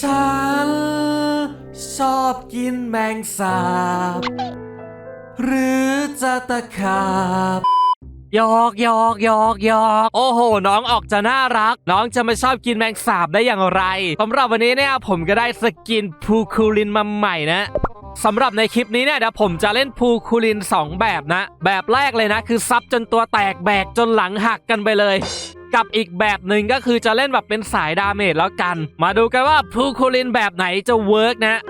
ฉันชอบกินแมงสาบ หรือจะตะขาบหยอกหยอกหยอกหยอกโอ้โห น้องออกจะน่ารัก น้องจะไม่ชอบกินแมงสาบได้อย่างไรสำหรับวันนี้เนี่ยผมก็ได้สกินพูคูลินมาใหม่นะสำหรับในคลิปนี้เนี่ยเดี๋ยวผมจะเล่นพูคูลิน 2 แบบนะ แบบแรกเลยนะ คือซับจนตัวแตกแบกจนหลังหักกันไปเลย กับอีกแบบหนึ่งก็คือจะเล่นแบบเป็นสายดาเมจแล้วกัน มาดูกันว่าพูคูลินแบบไหนจะเวิร์กนะ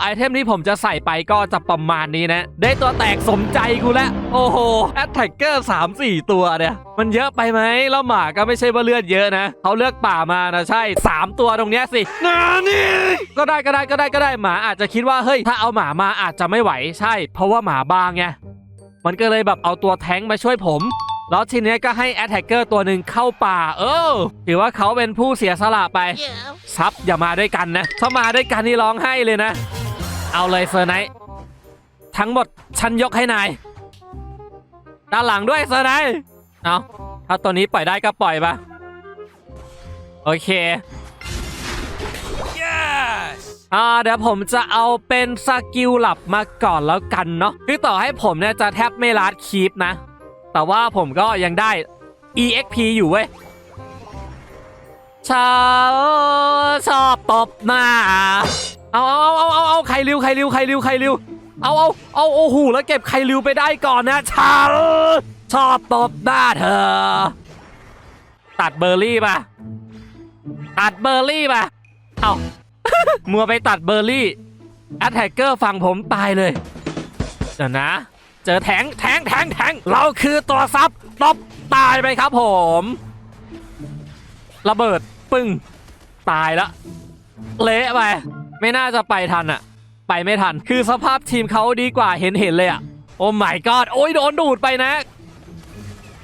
ไอเทมที่ผมจะใส่ไปก็จะประมาณนี้นะ ได้ตัวแตกสมใจกูแล้ว โอ้โหแอตแทกเกอร์สามสี่ตัวเนี่ย มันเยอะไปไหมแล้วหมาก็ไม่ใช่ว่าเลือดเยอะนะ เขาเลือกป่ามานะใช่ 3 ตัวตรงเนี้ยสินานี่ก็ได้ก็ได้ก็ได้ก็ได้หมาอาจจะคิดว่าเฮ้ยถ้าเอาหมามาอาจจะไม่ไหวใช่ เพราะว่าหมาบางไงมันก็เลยแบบเอาตัวแท้งมาช่วยผม แล้วทีเนี้ยก็ให้แอตแทกเกอร์ตัวหนึ่งเข้าป่า เออถือว่าเขาเป็นผู้เสียสละไป ซับอย่ามาด้วยกันนะ ถ้ามาด้วยกันนี่ร้องให้เลยนะ เอาเลยเซอร์ไนท์ทั้งหมดฉันยกให้นาย ด้านหลังด้วยเซอร์ไนท์เอาถ้าตัวนี้ปล่อยได้ก็ปล่อยปะโอเค yes อ่าเดี๋ยวผมจะเอาเป็นสกิลหลับมาก่อนแล้วกันเนาะคือต่อให้ผมเนี่ยจะแทบไม่ลาดคีปนะ แต่ว่าผมก็ยังได้ EXP อยู่เว้ยฉันชอบตบหน้าเอาเอาเอาเอาเอาใครริวใครริวใครริวใครริวเอาเอาเอาโอ้โหแล้วเก็บใครริวไปได้ก่อนนะฉันชอบตบหน้าเธอ ตัดเบอร์รี่ป่ะตัดเบอร์รี่ป่ะเอามัวไปตัดเบอร์รี่แอตแทกเกอร์ฝั่งผมตายเลยเดี๋ยวนะ เจอแทงแทงแทงแทงเราคือตัวซับตบตายไปครับผม ระเบิดปึ้งตายแล้วเละไปไม่น่าจะไปทันอะไปไม่ทัน คือสภาพทีมเขาดีกว่าเห็นเห็นเลยอะโอ้ my god โอ้ยโดนดูดไปนะ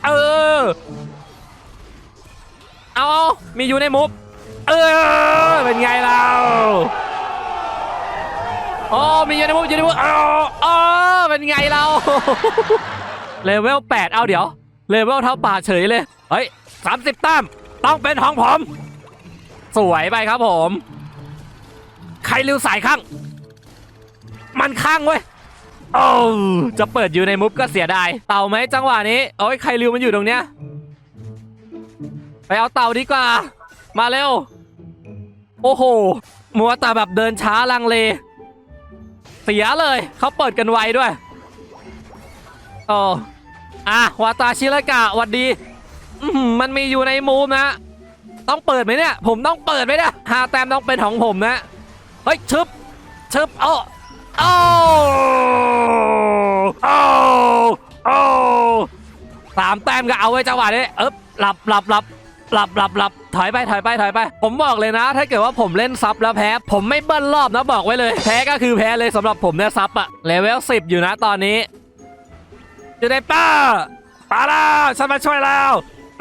เออเอาเอามีอยู่ในมุฟเออ เป็นไงเราโอ้มีอยู่ในมุฟอยู่ในมุฟเออเออ เป็นไงเรา เลเวล8เอาเดี๋ยว เลเวลเท่าป่าเฉยเลย เฮ้ย30ตั้มต้องเป็นของผม สวยไปครับผม ใครริวสายข้าง มันข้างเว้ยโอ้จะเปิดอยู่ในมุฟก็เสียดาย เต่าไหมจังหวะนี้โอ้ยใครริวมันอยู่ตรงเนี้ย ไปเอาเต่าดีกว่า มาเร็ว โอ้โห มัวแต่แบบเดินช้าลังเล เสียเลยเขาเปิดกันไวด้วยโอ้อะวาตาชิรากะหวัดดีมันมีอยู่ในมุมนะ ต้องเปิดไหมเนี่ย ผมต้องเปิดไหมเนี่ยหาแต้มต้องเป็นของผมนะ เฮ้ยชึบชึบโอ้โอ้โอ้โอ้สามแต้มก็เอาไว้จังหวะนี้เอ๊บหลับหลับหลับ หลับหลับหลับถอยไปถอยไปถอยไป ผมบอกเลยนะ ถ้าเกิดว่าผมเล่นซับแล้วแพ้ ผมไม่เบิ้ลรอบนะบอกไว้เลย แพ้ก็คือแพ้เลยสำหรับผมเนี่ยซับอะเลเวล10อยู่นะตอนนี้อยู่ในป้าป้าแล้ว ฉันมาช่วยแล้ว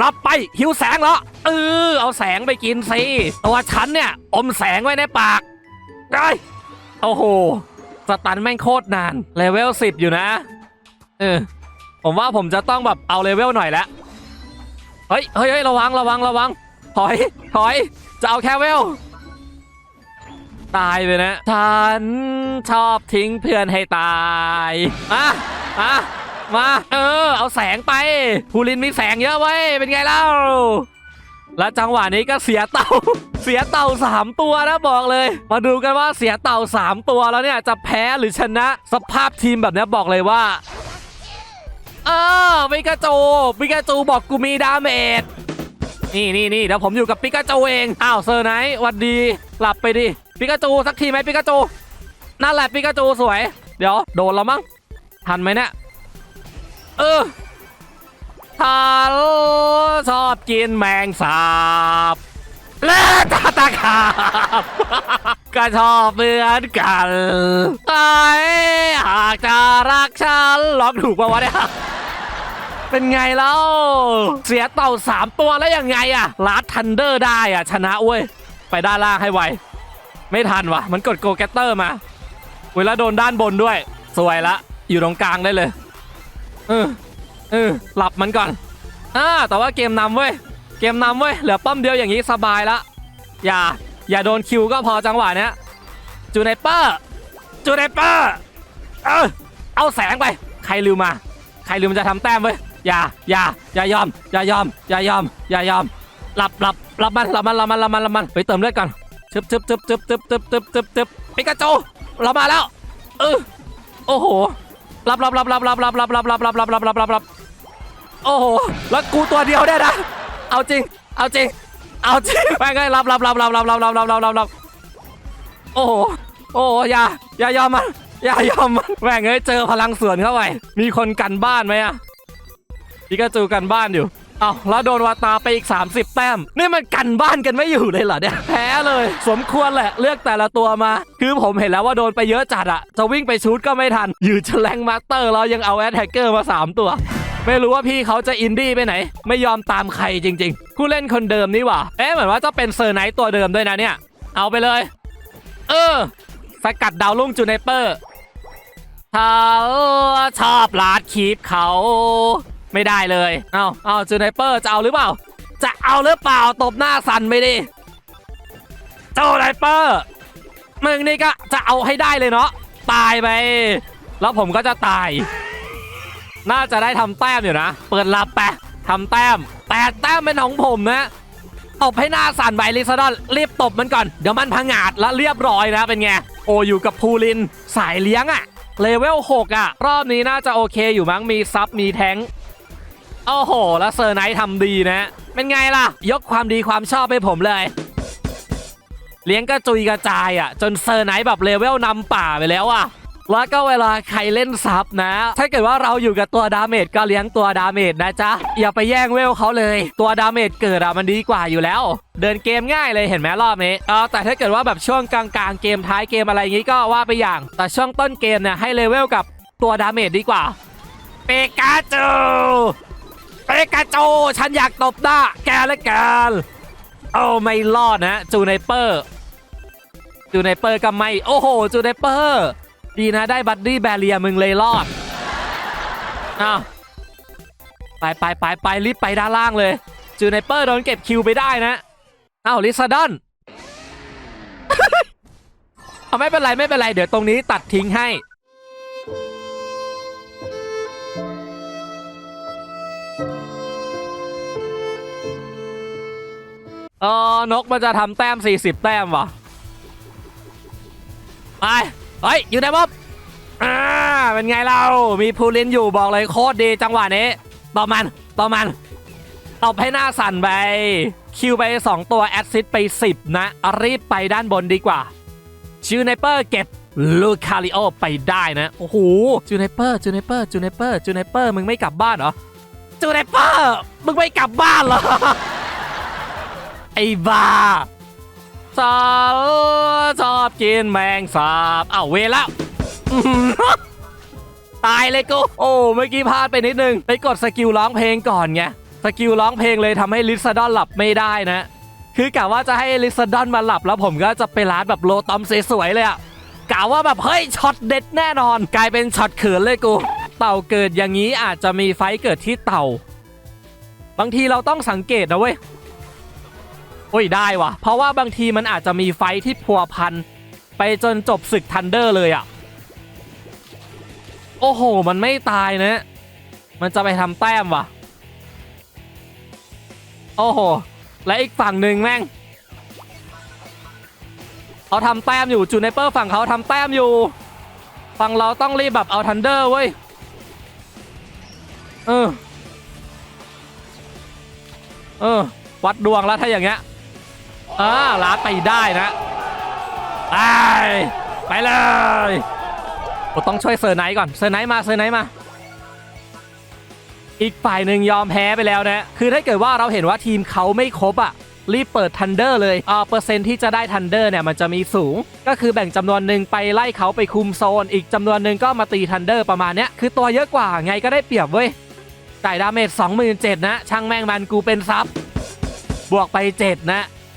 รับไปหิวแสงเหรอเออเอาแสงไปกินสิตัวฉันเนี่ยอมแสงไว้ในปากได้โอ้โหสตันแม่งโคตรนานเลเวล10อยู่นะเออผมว่าผมจะต้องแบบเอาเลเวลหน่อยแล้ว เฮ้ยเฮ้ยเฮ้ยระวังระวังระวังถอยถอยจะเอาแคเวลตายไปนะฉันชอบทิ้งเพื่อนให้ตายอะอะมาเออ เอาแสงไปภูรินมีแสงเยอะไว้ยเป็นไงเล่าแล้วจังหวะนี้ก็เสียเต่า เสียเต่าสามตัวนะบอกเลย มาดูกันว่าเสียเต่าสามตัวแล้วเนี่ยจะแพ้หรือชนะ สภาพทีมแบบนี้บอกเลยว่า เออปิกาจูปิกาจูบอกกูมีดาเมจนี่นี่นี่เดี๋ยวผมอยู่กับปิกาจูเอง อ้าวเซอร์ไนท์วัดดีหลับไปดิปิกาจูสักทีไหมปิกาจูนั่นแหละปิกาจูสวย เดี๋ยวโดนแล้วมั้งทันไหมเนี่ยเออทันชอบกินแมงสาบและตาตาขาบก็ชอบเหมือนกันไอ้หากจะรักฉันร้องถูกปะวะเนี่ย เป็นไงแล้วเสียเต่าสามตัวแล้วยังไงอะลาดทันเดอร์ได้อะชนะเว้ย ไปด้านล่างให้ไว ไม่ทันวะมันกดโกแกตเตอร์มา เวลาโดนด้านบนด้วย สวยละ อยู่ตรงกลางได้เลยเออเออหลับมันก่อนอ่าแต่ว่าเกมนำเว้ย เกมนำเว้ย เหลือป้อมเดียวอย่างนี้สบายละ อย่า อย่าโดนคิวก็พอจังหวะเนี้ยจูไนเปอร์จูไนเปอร์ เออ เอาแสงไป ใครลืมมา ใครลืมจะทำแต้มเว้ย อย่าอย่าอย่ายอมอย่ายอมอย่ายอมอย่ายอมหลับหลับหลับมันหลับมันหลับมันหลับมันหลับมันไปเติมเลือดก่อนชึบชึบชึบชึบชึบชึบชึบชึบชึบปิกาจูเรามาแล้วเออโอ้โหหลับหลับหลับหลับหลับหลับหลับหลับหลับหลับหลับหลับหลับหลับหลับโอ้โหแล้วกูตัวเดียวได้นะเอาจริง เอาจริง เอาจริงไปไงรับรับรับรับรับรับรับรับรับรับรับโอ้โหโอ้โหอย่าอย่ายอมมันอย่ายอมมันแม่งเอ้ยเจอพลังสวนเข้าไปมีคนกันบ้านไหมอะ พิกาจูกันบ้านอยู่เอาแล้วโดนวาตาไปอีก 30 แต้ม นี่มันกันบ้านกันไม่อยู่เลยเหรอเนี่ย แพ้เลย สมควรแหละเลือกแต่ละตัวมา คือผมเห็นแล้วว่าโดนไปเยอะจัดอะจะวิ่งไปชูดก็ไม่ทัน อยู่แฉลงมาสเตอร์แล้วยังเอาแอดแฮกเกอร์มาสามตัว ไม่รู้ว่าพี่เขาจะอินดี้ไปไหน ไม่ยอมตามใครจริงๆผู้เล่นคนเดิมนี่หว่าเอ๊ะเหมือนว่าจะเป็นเซอร์ไนท์ตัวเดิมด้วยนะเนี่ย เอาไปเลย เออ สกัดดาวลุ่งจูเนเปอร์เขาชอบลาดคีปเขา ไม่ได้เลย เอาเอาจูเนเปอร์จะเอาหรือเปล่า จะเอาหรือเปล่าตบหน้าสันไปดิจูเนเปอร์มึงนี่ก็จะเอาให้ได้เลยเนาะตายไป แล้วผมก็จะตาย น่าจะได้ทำแต้มอยู่นะ เปิดรับไปทำแต้มแปดแต้มเป็นของผมนะตบให้หน้าสั่นไปลิซาดอนรีบตบมันก่อน เดี๋ยวมันพังาดแล้วเรียบร้อยนะเป็นไง โออยู่กับภูลิน สายเลี้ยงอะเลเวล 6อะรอบนี้น่าจะโอเคอยู่มั้งมีซับมีแทง โอ้โห แล้วเซอร์ไนท์ทำดีนะ เป็นไงล่ะ ยกความดีความชอบให้ผมเลย เลี้ยงกระจุยกระจายอะจนเซอร์ไนท์แบบเลเวลนำป่าไปแล้วอะแล้วก็เวลาใครเล่นซับนะ ถ้าเกิดว่าเราอยู่กับตัวดาเมจก็เลี้ยงตัวดาเมจนะจ๊ะ อย่าไปแย่งเวลเขาเลย ตัวดาเมจเกิดอะมันดีกว่าอยู่แล้ว เดินเกมง่ายเลยเห็นไหมรอบนี้เออแต่ถ้าเกิดว่าแบบช่วงกลางๆเกมท้ายเกมอะไรอย่างงี้ก็ว่าไปอย่าง แต่ช่วงต้นเกมเนี่ยให้เลเวลกับตัวดาเมจดีกว่า เปกาจู ปกาจูฉันอยากตบหน้าแกและแกันโอ้ไม่รอดนะ จูไนเปอร์ จูไนเปอร์ก็ไม่ โอ้โห จูไนเปอร์ ดีนะได้บัดดี้แบเรียมึงเลยรอดอ้าวไปไปไปไปรีบไปด้านล่างเลย จูไนเปอร์โดนเก็บคิวไปได้นะอ้าวลิซาดอนเอาไม่เป็นไรไม่เป็นไร เดี๋ยวตรงนี้ตัดทิ้งให้ เออนกมันจะทำแต้ม 40 แต้มวะไปเฮ้ยอยู่ไหนบ๊อบอ่าเป็นไงเรา มีพูลินอยู่บอกเลยโคตรดีจังหวะนี้ต่อมันต่อมันตบให้หน้าสั่นไป คิวไป 2 ตัวแอดซิดไป 10 นะ รีบไปด้านบนดีกว่าจูเนเปอร์เก็บลูคาริโอไปได้นะ โอ้โหจูเนเปอร์จูเนเปอร์จูเนเปอร์จูเนเปอร์มึงไม่กลับบ้านเหรอจูเนเปอร์มึงไม่กลับบ้านเหรอ ไอ้บ้าสาวชอบกินแมงสาบเอ้าวเวแล้วตายเลยกูโอ้เมื่อกี้พลาดไปนิดนึงไปกดสกิลร้องเพลงก่อนไงสกิลร้องเพลงเลยทำให้ลิซาดอนหลับไม่ได้นะ คือกะว่าจะให้ลิซาดอนมาหลับแล้วผมก็จะไปร้านแบบโลตอมสวยๆเลยอะกะว่าแบบเฮ้ยช็อตเด็ดแน่นอน กลายเป็นช็อตเขินเลยกู เต่าเกิดอย่างนี้อาจจะมีไฟเกิดที่เต่า บางทีเราต้องสังเกตนะเว้ย โอ้ยได้วะเพราะว่าบางทีมันอาจจะมีไฟที่พัวพัน ไปจนจบศึกทันเดอร์เลยอะ่ะ โอ้โห มันไม่ตายนะ มันจะไปทำแต้มวะโอ้โห และอีกฝั่งหนึ่งแม่งเขาทำแต้มอยู่จูเนเปอร์ฝั่งเขาทำแต้มอยู่ ฝั่งเราต้องรีบแบบเอาทันเดอร์เว้ย เออ เออ วัดดวงแล้วถ้าอย่างเงี้ย อ่าลาดไปได้นะไปไปเลยผมต้องช่วยเซอร์ไนท์ก่อนเซอร์ไนท์มาเซอร์ไนท์มา อีกฝ่ายหนึ่งยอมแพ้ไปแล้วนะ คือถ้าเกิดว่าเราเห็นว่าทีมเขาไม่ครบอะรีบเปิดทันเดอร์เลยอ่าเปอร์เซ็นต์ที่จะได้ทันเดอร์เนี่ยมันจะมีสูง ก็คือแบ่งจำนวนหนึ่งไปไล่เขาไปคุมโซน อีกจำนวนหนึ่งก็มาตีทันเดอร์ประมาณเนี้ยคือตัวเยอะกว่าไงก็ได้เปรียบเว้ยจ่ายดาเมจ27,000นะ ช่างแม่งมันกูเป็นซับบวกไป 7 นะ